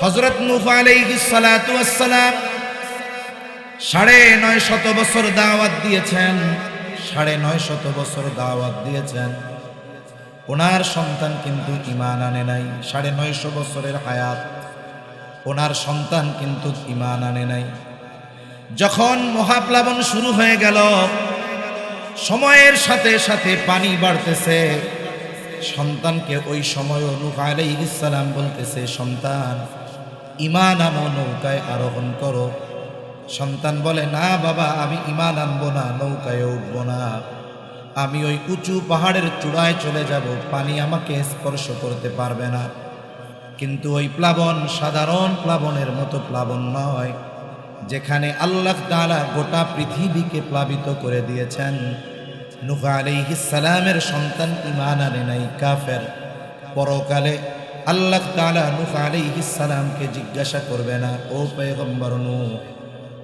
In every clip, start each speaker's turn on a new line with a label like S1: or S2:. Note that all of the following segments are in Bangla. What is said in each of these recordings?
S1: হজরত নুফ সালাম সাড়ে নয় শত বছর দাওয়াত দিয়েছেন, সাড়ে নয় শত বছর দাওয়াত দিয়েছেন। ওনার সন্তান কিন্তু ইমান আনে নাই, সাড়ে নয়শো বছরের হায়াত। ওনার সন্তান কিন্তু ইমান আনে নাই। যখন মহাপ্লাবন শুরু হয়ে গেল, সময়ের সাথে সাথে পানি বাড়তেছে। সন্তানকে ওই সময় নূহ আলাইহিস সালাম বলতেছে, সন্তান ইমান আনো, নৌকায় আরোহণ করো। সন্তান বলে, না বাবা, আমি ইমান আনব না, নৌকায় উঠবো না। আমি ওই উঁচু পাহাড়ের চূড়ায় চলে যাব, পানি আমাকে স্পর্শ করতে পারবে না। কিন্তু ওই প্লাবন সাধারণ প্লাবনের মতো প্লাবন নয়, যেখানে আল্লাহ তাআলা গোটা পৃথিবীকে প্লাবিত করে দিয়েছেন। নুহ আলাইহিস সালামের সন্তান ইমান আনে নাই, কাফের। পরকালে আল্লাহ তাআলা নুহ আলাইহিস সালামকে জিজ্ঞাসা করবে না, ও পয়গম্বর নূহ,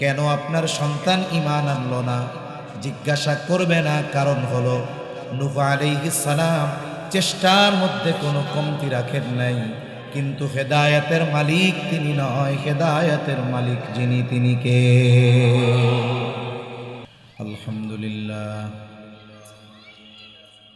S1: কেন আপনার সন্তান ইমান আনলো না? জিজ্ঞাসা করবে না, কারণ হলো নুহ আলাইহিস সালাম চেষ্টার মধ্যে কোনো কমতি রাখেন নাই, কিন্তু হেদায়াতের মালিক তিনি নয়, হেদায়াতের মালিক যিনি তিনি কে? আলহামদুলিল্লাহ।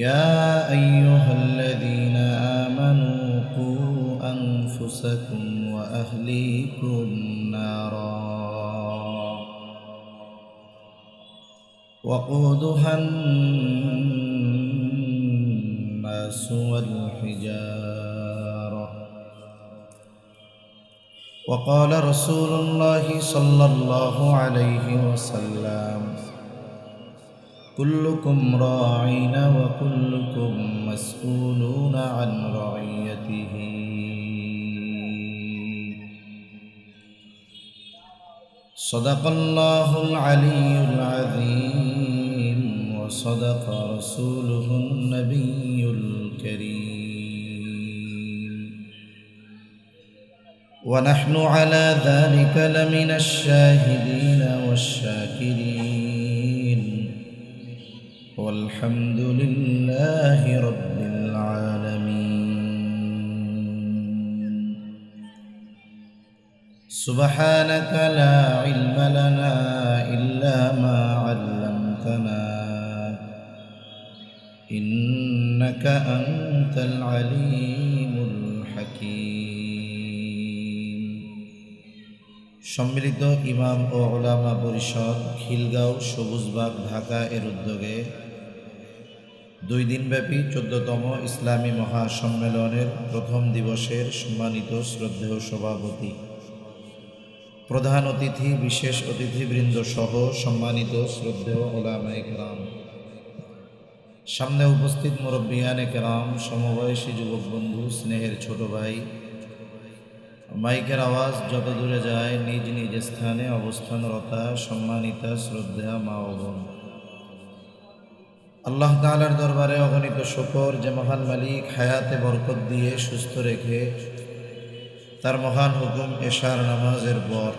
S1: يا أيها الذين آمنوا قوا أنفسكم وأهليكم نارا وقودها الناس والحجارة. وقال رسول الله صلى الله عليه وسلم كلكم راعين وكلكم مسؤولون عن رعيته. صدق الله العلي العظيم وصدق رسوله النبي الكريم. ونحن على ذلك لمن الشاهدين والشاكرين. والحمد لله رب العالمين سبحانك لا علم لنا إلا ما علمتنا إنك أنت العليم الحكيم সম্মিলিত ইমাম ও ওলামা পরিষদ খিলগাঁও সবুজবাগ ঢাকা এর উদ্যোগে দুই দিনব্যাপী চোদ্দতম ইসলামী মহাসম্মেলনের প্রথম দিবসের সম্মানিত শ্রদ্ধেয় সভাপতি। প্রধান অতিথি, বিশেষ অতিথিবৃন্দ সহ সম্মানিত শ্রদ্ধেয় ওলামায়ে কেরাম সামনে উপস্থিত মুরব্বিয়ানে কেরাম সমবয়সী যুবক বন্ধু, স্নেহের ছোট ভাই। মাইকের আওয়াজ যত দূরে যায়, নিজ নিজ স্থানে অবস্থানরতা, সম্মানিতা শ্রদ্ধা মা ও বোন। আল্লাহ তাআলার দরবারে অগণিত শকর যে মহান মালিক হায়াতে বরকত দিয়ে সুস্থ রেখে তার মহান হুকুম এশার নামাজের পর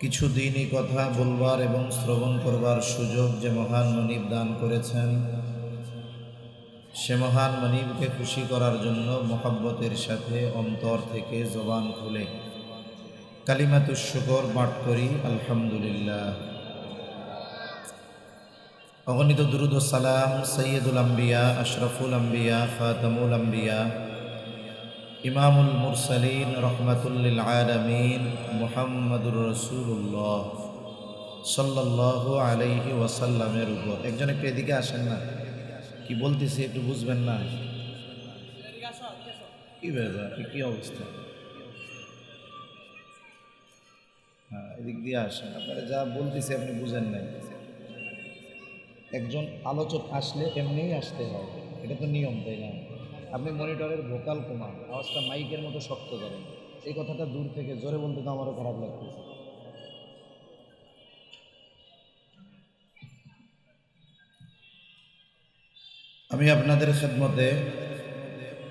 S1: কিছু দিনই কথা বলবার এবং শ্রবণ করবার সুযোগ যে মহান মনিব দান করেছেন, সে মহান মনিবকে খুশি করার জন্য মোহাব্বতের সাথে অন্তর থেকে জবান খুলে কালিমাতুর শুকর পাঠ করি, আলহামদুলিল্লাহ। অগণিত দুরুদ সালাম সৈয়দুল আম্বিয়া, আশরফুল আম্বিয়া, খাতামুল আম্বিয়া, ইমামুল মুরসালিন রহমাতুল্লিল আলমিন মোহাম্মদুর রসুল্লাহ সাল্লাহ আলাইহি ওয়াসাল্লামের উপর। একজন একটু এদিকে আসেন না। কি বলতেছি একটু বুঝবেন না। কি ব্যাপার? কি অবস্থা? হ্যাঁ এদিক দিয়ে আসেন। আপনারা যা বলতেছি আপনি বুঝেন নাই। একজন আলোচক আসলে এমনিই আসতে হয়। এটা তো নিয়ম, তাই না? আপনি মনিটরের ভোকাল কমান আওয়াজটা মাইকের মতো শক্ত করেন। এই কথাটা দূর থেকে জোরে বলতে তো আমারও খারাপ লাগতেছে। আমি আপনাদের খেদমতে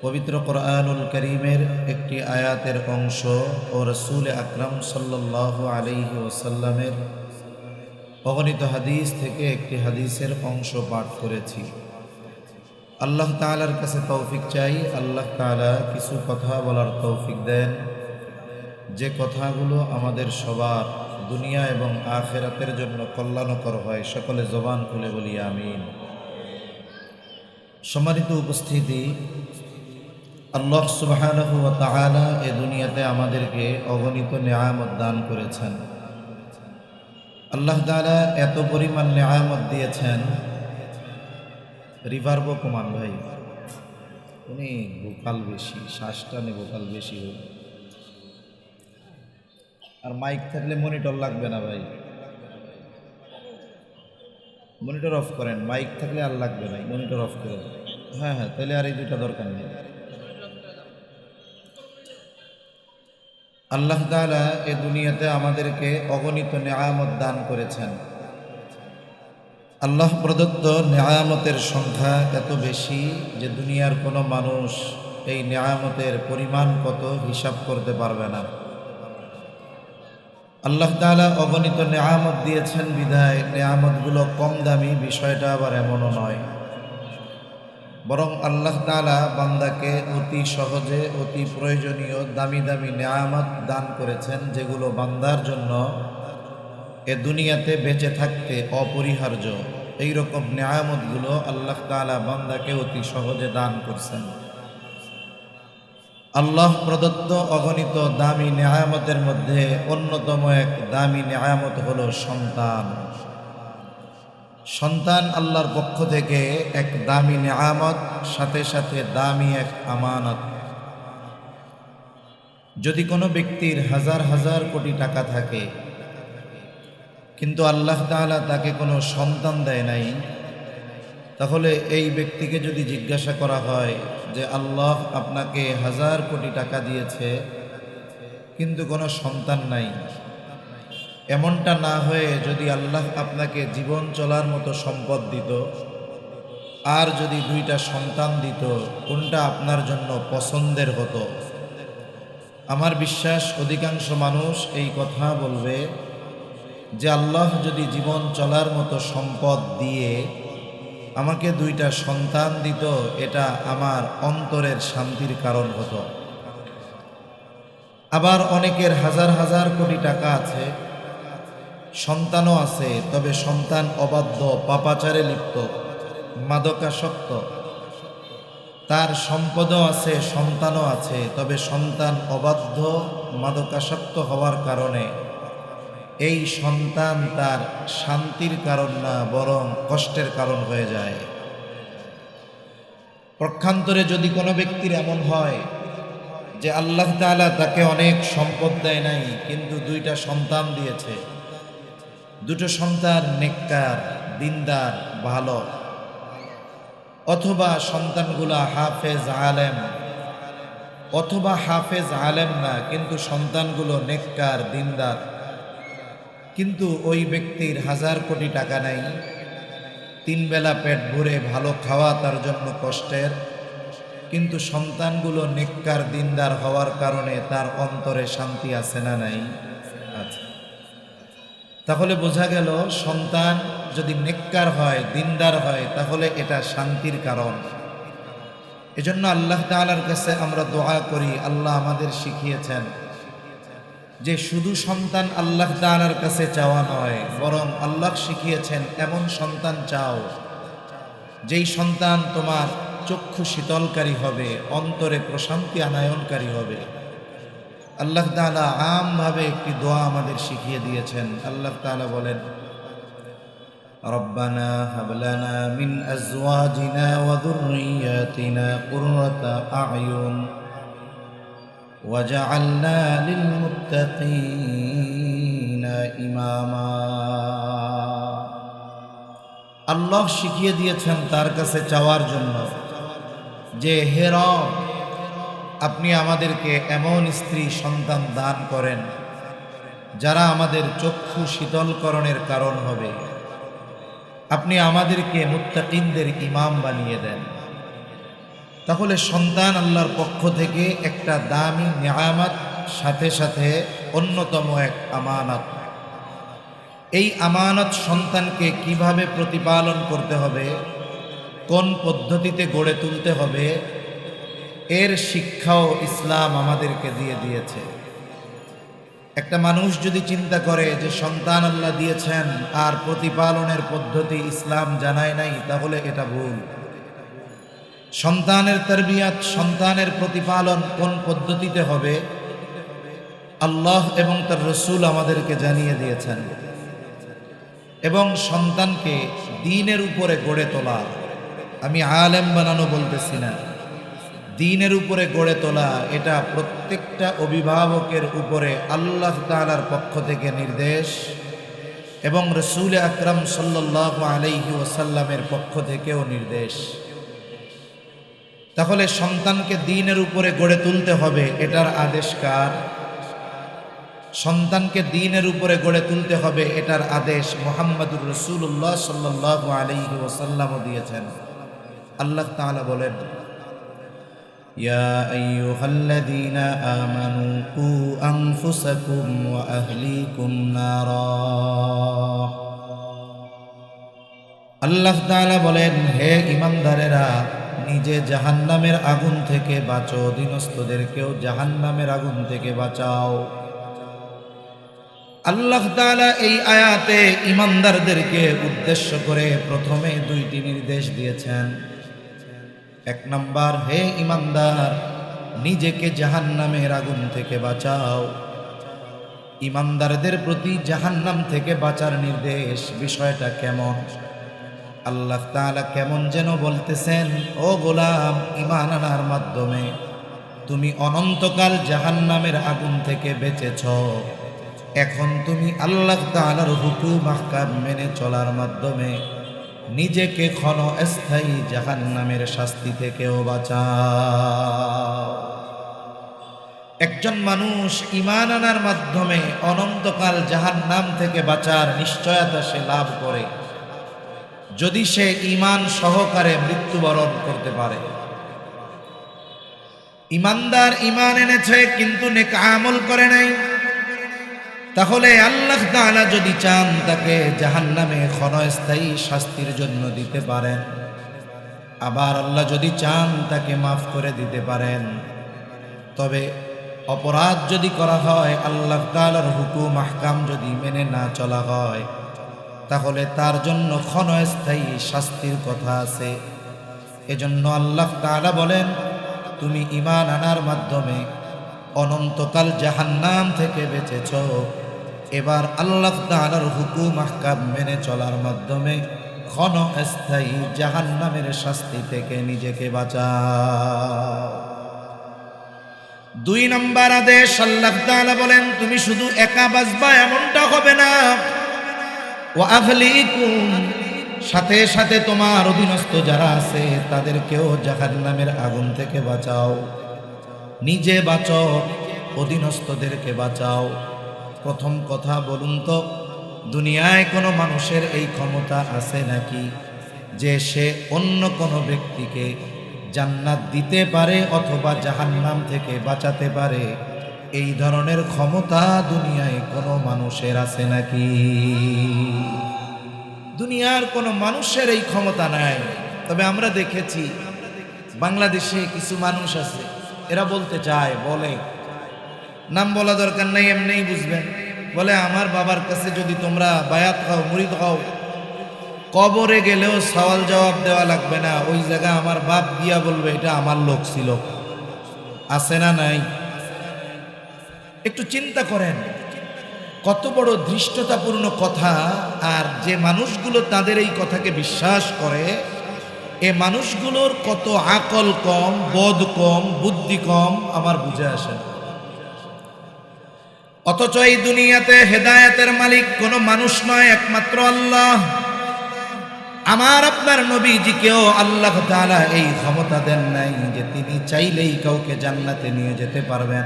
S1: পবিত্র কোরআনুল করিমের একটি আয়াতের অংশ ও রসুল আকরাম সাল্লাহ আলিহি ওসাল্লামের অগণিত হাদিস থেকে একটি হাদিসের অংশ পাঠ করেছি। আল্লাহ তালার কাছে তৌফিক চাই। আল্লাহ তালা কিছু কথা বলার তৌফিক দেন। যে কথাগুলো আমাদের সবার দুনিয়া এবং আখেরাতের জন্য কল্যাণকর হয়, সকলে জবান খুলে বলি, আমিন। সম্মানিত উপস্থিতি, আল্লাহ ওয়া এ দুনিয়াতে আমাদেরকে অগণিত নেয়ামত দান করেছেন। আল্লাহ তাআলা এত পরিমাণ নেয়ামত দিয়েছেন। রিভার্ব কমান ভাই, উনি ভোকাল বেশি, শ্বাসটা নে ভোকাল বেশি হই আর মাইক থাকলে মনিটর লাগবে না ভাই। মনিটর অফ করেন, মাইক থাকলে আর লাগবে না, মনিটর অফ করেন। হ্যাঁ হ্যাঁ তাহলে আর এই দুটা দরকার নেই। আল্লাহ তাআলা এ দুনিয়াতে আমাদেরকে অগণিত নেয়ামত দান করেছেন। আল্লাহ প্রদত্ত নেয়ামতের সংখ্যা এত বেশি যে দুনিয়ার কোনো মানুষ এই নেয়ামতের পরিমাণ কত হিসাব করতে পারবে না। আল্লাহ তাআলা অগণিত নেয়ামত দিয়েছেন বিধায় নেয়ামতগুলো কম দামি, বিষয়টা আবার এমনও নয়। বরং আল্লাহ তাআলা বান্দাকে অতি সহজে, অতি প্রয়োজনীয় দামি দামি নেয়ামত দান করেছেন, যেগুলো বান্দার জন্য এ দুনিয়াতে বেঁচে থাকতে অপরিহার্য। এই রকম নেয়ামতগুলো আল্লাহ তাআলা বান্দাকে অতি সহজে দান করছেন। আল্লাহ প্রদত্ত অগণিত দামি নেয়ামতের মধ্যে অন্যতম এক দামি নেয়ামত হলো সন্তান। সন্তান আল্লাহর পক্ষ থেকে এক দামি নেয়ামত, সাথে সাথে দামি এক আমানত। যদি কোনো ব্যক্তির হাজার হাজার কোটি টাকা থাকে, কিন্তু আল্লাহ তাআলা তাকে কোনো সন্তান দেয় নাই, তাহলে এই ব্যক্তিকে যদি জিজ্ঞাসা করা হয় যে, আল্লাহ আপনাকে হাজার কোটি টাকা দিয়েছে, কিন্তু কোনো সন্তান নাই। এমনটা না হয়ে যদি আল্লাহ আপনাকে জীবন চলার মতো সম্পদ দিত, আর যদি দুইটা সন্তান দিত, কোনটা আপনার জন্য পছন্দের হতো? আমার বিশ্বাস, অধিকাংশ মানুষ এই কথা বলবে যে আল্লাহ যদি জীবন চলার মতো সম্পদ দিয়ে আমাকে দুইটা সন্তান দিত, এটা আমার অন্তরের শান্তির কারণ হতো। আবার অনেকের হাজার হাজার কোটি টাকা আছে সন্তানও আছে, তবে সন্তান অবাধ্য, পাপাচারে লিপ্ত, মাদকাসক্ত। তার সম্পদও আছে, সন্তানও আছে, তবে সন্তান অবাধ্য, মাদকাসক্ত হওয়ার কারণে। এই সন্তান তার শান্তির কারণ না, বরং কষ্টের কারণ হয়ে যায়। পক্ষান্তরে যদি কোনো ব্যক্তির এমন হয় যে আল্লাহ তাআলা তাকে অনেক সম্পদ দেয় নাই, কিন্তু দুইটা সন্তান দিয়েছে দুটো সন্তান নেককার, দিনদার, ভালো। অথবা সন্তানগুলা হাফেজ আলেম। অথবা হাফেজ আলেম না, কিন্তু সন্তানগুলো নেককার, দিনদার। কিন্তু ওই ব্যক্তির হাজার কোটি টাকা নাই। তিন বেলা পেট ভরে ভালো খাওয়া তার জন্য কষ্টের। কিন্তু সন্তানগুলো নেককার, দিনদার হওয়ার কারণে তার অন্তরে শান্তি আছে না নাই। তাহলে বোঝা গেল সন্তান যদি নেককার হয়, দিনদার হয়, তাহলে এটা শান্তির কারণ। এজন্য আল্লাহ তাআলার কাছে আমরা দোয়া করি, আল্লাহ আমাদের শিখিয়েছেন যে শুধু সন্তান আল্লাহ তাআলার কাছে চাওয়া নয়, বরং আল্লাহ শিখিয়েছেন এমন সন্তান চাও, যেই সন্তান তোমার চক্ষু শীতলকারী হবে, অন্তরে প্রশান্তি আনায়নকারী হবে। আল্লাহ তাআলা আমভাবে একটি দোয়া আমাদের শিখিয়ে দিয়েছেন আল্লাহ তাআলা বলেন ربنا هب لنا من أزواجنا وذرياتنا قرة أعين وجعلنا للمتقين إماما আল্লাহ শিখিয়ে দিয়েছেন তার কাছে চাওয়ার জন্য যে হে রব আপনি আমাদেরকে এমন স্ত্রী সন্তান দান করেন, যারা আমাদের চক্ষু শীতলকরণের কারণ হবে। আপনি আমাদেরকে মুত্তাকিনদের ইমাম বানিয়ে দেন। তাহলে সন্তান আল্লাহর পক্ষ থেকে একটা দামি নিয়ামত, সাথে সাথে অন্যতম এক আমানত। এই আমানত সন্তানকে কীভাবে প্রতিপালন করতে হবে, কোন পদ্ধতিতে গড়ে তুলতে হবে এর শিক্ষাও ইসলাম আমাদেরকে দিয়ে দিয়েছে। একটা মানুষ যদি চিন্তা করে যে সন্তান আল্লাহ দিয়েছেন আর প্রতিপালনের পদ্ধতি ইসলাম জানায় নাই, তাহলে এটা ভুল। সন্তানের তরবিয়াত, সন্তানের প্রতিপালন কোন পদ্ধতিতে হবে? আল্লাহ এবং তার রসুল আমাদেরকে জানিয়ে দিয়েছেন। এবং সন্তানকে দিনের উপরে গড়ে তোলা। আমি আলেম বানানো বলতেছি না। দিনের উপরে গড়ে তোলা, এটা প্রত্যেকটা অভিভাবকের উপরে আল্লাহ তালার পক্ষ থেকে নির্দেশ এবং রসুল আকরম সাল্লাহ আলাইহি ওসাল্লামের পক্ষ থেকেও নির্দেশ। তাহলে সন্তানকে দিনের উপরে গড়ে তুলতে হবে, এটার আদেশ কার? সন্তানকে দিনের উপরে গড়ে তুলতে হবে, এটার আদেশ মোহাম্মদুর রসুল্লাহ সাল্লাহ আলাইহি ওসাল্লামও দিয়েছেন। আল্লাহ তাআলা বলেন يا أيها الذين آمنوا قوا أنفسكم وأهليكم نارا আল্লাহ তাআলা বলেন হে ইমানদারেরা নিজে জাহান্নামের আগুন থেকে বাঁচো অধীনস্থদেরকেও জাহান্নামের আগুন থেকে বাঁচাও আল্লাহ তাআলা এই আয়াতে ইমানদারদেরকে উদ্দেশ্য করে প্রথমে দুইটি নির্দেশ দিয়েছেন এক নম্বর, হে ইমানদার, নিজেকে জাহান্নামের আগুন থেকে বাঁচাও। ইমানদারদের প্রতি জাহান্নাম থেকে বাঁচার নির্দেশ বিষয়টা কেমন? আল্লাহ তাআলা কেমন যেন বলতেছেন, ও গোলাম ইমান আনার মাধ্যমে তুমি অনন্তকাল জাহান্নামের আগুন থেকে বেঁচেছ। এখন তুমি আল্লাহ তাআলার হুকুম, আহকাম মেনে চলার মাধ্যমে নিজেকে ক্ষণ স্থায়ী জাহান্নামের শাস্তি থেকেও বাঁচাও। একজন মানুষ ইমান আনার মাধ্যমে অনন্তকাল জাহান্নাম থেকে বাঁচার নিশ্চয়তা সে লাভ করে, যদি সে ইমান সহকারে মৃত্যুবরণ করতে পারে। ইমানদার ইমান এনেছে, কিন্তু নেক আমল করে নাই। তাহলে আল্লাহ তাআলা যদি চান তাকে জাহান্নামে ক্ষণস্থায়ী শাস্তির জন্য দিতে পারেন। আবার আল্লাহ যদি চান তাকে মাফ করে দিতে পারেন। তবে অপরাধ যদি করা হয়, আল্লাহ তাআলার হুকুম, আহকাম যদি মেনে না চলা হয়, তাহলে তার জন্য ক্ষণস্থায়ী শাস্তির কথা আছে। এজন্য আল্লাহ তাআলা বলেন, তুমি ইমান আনার মাধ্যমে অনন্তকাল জাহান্নাম থেকে বেঁচেছ। এবার আল্লাহ তাআলার হুকুম আহকাম মেনে চলার মাধ্যমে ক্ষণ স্থায়ী জাহান্নামের শাস্তি থেকে নিজেকে বাঁচাও। দুই নম্বর আদেশ, আল্লাহ তাআলা বলেন, তুমি শুধু একা বাঁচবা এমনটা হবে না। ও আহলিকুম, সাথে সাথে তোমার অধীনস্থ যারা আছে, তাদেরকেও জাহান্নামের আগুন থেকে বাঁচাও। নিজে বাঁচো, অধীনস্থদেরকে বাঁচাও। প্রথম কথা বলুন তো, দুনিয়ায় কোনো মানুষের এই ক্ষমতা আছে নাকি? যে সে অন্য কোনো ব্যক্তিকে জান্নাত দিতে পারে অথবা জাহান্নাম থেকে বাঁচাতে পারে, এই ধরনের ক্ষমতা দুনিয়ায় কোনো মানুষের আছে নাকি? দুনিয়ার কোনো মানুষের এই ক্ষমতা নাই। তবে আমরা দেখেছি, বাংলাদেশে কিছু মানুষ আছে, এরা বলতে চায়, বলে নাম বলা দরকার নাই, এমনিই বুঝবেন। বলে, আমার বাবার কাছে যদি তোমরা বায়াত খাও মুরিদ খাও, কবরে গেলেও সওয়াল জবাব দেওয়া লাগবে না। ওই জায়গা আমার বাপ গিয়া বলবে, এটা আমার লোক ছিল। আছে না নাই? একটু চিন্তা করেন, কত বড় ধৃষ্টতাপূর্ণ কথা। আর যে মানুষগুলো তাদের এই কথাকে বিশ্বাস করে, এ মানুষগুলোর কত আকল কম, বোধ কম, বুদ্ধি কম, আমার বুঝে আসে না। অথচ এই দুনিয়াতে হেদায়েতের মালিক কোনো মানুষ নয়, একমাত্র আল্লাহ। আমার আপনার নবীজিকেও আল্লাহ তাআলা এই ক্ষমতা দেন নাই যে তিনি চাইলেই কাউকে জান্নাতে নিয়ে যেতে পারবেন।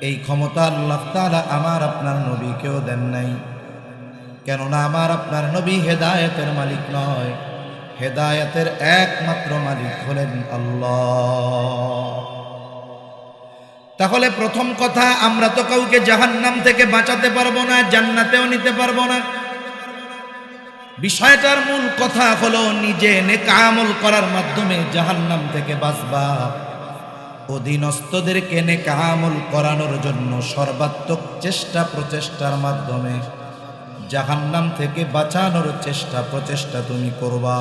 S1: এই ক্ষমতা আল্লাহ তাআলা আমার আপনার নবীকেও দেন নাই। কেননা আমার আপনার নবী হেদায়তের মালিক নয়, হেদায়তের একমাত্র মালিক হলেন আল্লাহ। তাহলে প্রথম কথা, আমরা তো কাউকে জাহান্নাম থেকে বাঁচাতে পারব না, জান্নাতেও নিতে পারব না। বিষয়টার মূল কথা হলো, নিজে নেকামল করার মাধ্যমে জাহান্নাম থেকে বাঁচবা। অধীনস্থদেরকে নেকামল করানোর জন্য সর্বাত্মক চেষ্টা প্রচেষ্টার মাধ্যমে জাহান্নাম থেকে বাঁচানোর চেষ্টা, প্রচেষ্টা তুমি করবা।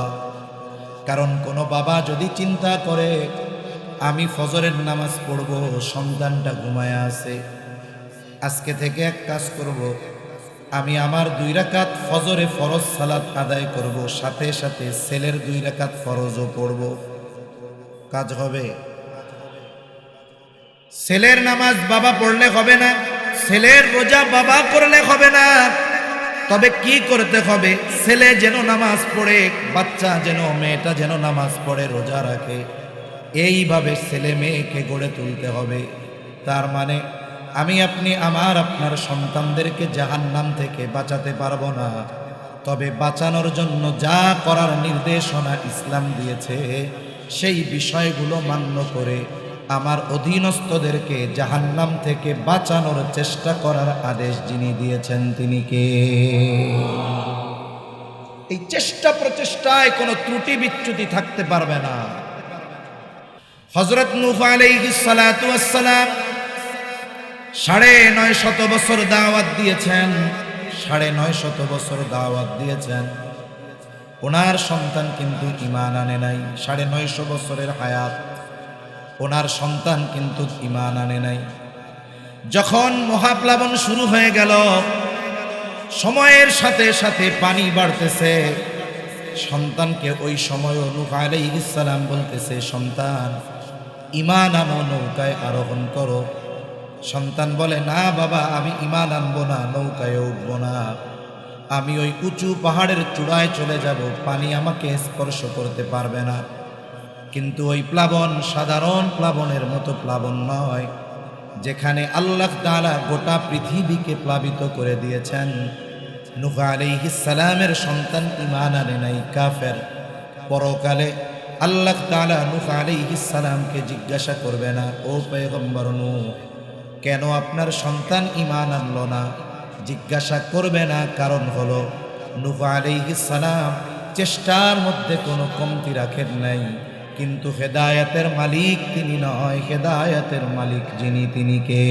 S1: কারণ কোনো বাবা যদি চিন্তা করে আমি ফজরের নামাজ পড়ব, সন্তানটা ঘুমায় আছে। আজকে থেকে এক কাজ করব। আমি আমার দুই রাকাত ফজরে ফরজ সালাত আদায় করব, সাথে সাথে ছেলের দুই রাকাত ফরজও পড়ব। কাজ হবে। ছেলের নামাজ বাবা পড়লে হবে না, ছেলের রোজা বাবা করলে হবে না। তবে কি করতে হবে? ছেলে যেন নামাজ পড়ে, বাচ্চা যেন, মেয়েটা যেন নামাজ পড়ে, রোজা রাখে। এইভাবে ছেলে মেয়েকে গড়ে তুলতে হবে। তার মানে আমি আপনি আমার আপনার সন্তানদেরকে জাহান্নাম থেকে বাঁচাতে পারব না। তবে বাঁচানোর জন্য যা করার নির্দেশনা ইসলাম দিয়েছে, সেই বিষয়গুলো মান্য করে আমার অধীনস্থদেরকে জাহান্নাম থেকে বাঁচানোর চেষ্টা করার আদেশ যিনি দিয়েছেন তিনি কে? এই চেষ্টা প্রচেষ্টায় কোনো ত্রুটি বিচ্যুতি থাকতে পারবে না। হজরত ওয়াসসালাম সাড়ে নয় শত বছর দাওয়াত দিয়েছেন, সাড়ে নয় শত বছর দাওয়াত দিয়েছেন। ওনার সন্তান কিন্তু ইমান আনে নাই, সাড়ে নয়শো বছরের হায়াত। ওনার সন্তান কিন্তু ইমান আনে নাই। যখন মহাপ্লাবন শুরু হয়ে গেল, সময়ের সাথে সাথে পানি বাড়তেছে। সন্তানকে ওই সময় নূহ আলাইহিস সালাম বলতেছে, সন্তান ইমান আনো, নৌকায় আরোহণ করো। সন্তান বলে, না বাবা, আমি ইমান আনব না, নৌকায় উঠবো না। আমি ওই উঁচু পাহাড়ের চূড়ায় চলে যাব, পানি আমাকে স্পর্শ করতে পারবে না। কিন্তু ওই প্লাবন সাধারণ প্লাবনের মতো প্লাবন নয়, যেখানে আল্লাহ তাআলা গোটা পৃথিবীকে প্লাবিত করে দিয়েছেন। নুহ আলাইহিস সালামের সন্তান ইমান আনে নাই, কাফের। পরকালে আল্লাহ তাআলা নুহ আলাইহিস সালামকে জিজ্ঞাসা করবে না, ও পয়গম্বর নূহ, কেন আপনার সন্তান ইমান আনলো না? জিজ্ঞাসা করবে না, কারণ হলো নুহ আলাইহিস সালাম চেষ্টার মধ্যে কোনো কমতি রাখেন নাই, কিন্তু হেদায়াতের মালিক তিনি নয়, হেদায়াতের মালিক যিনি তিনি কে?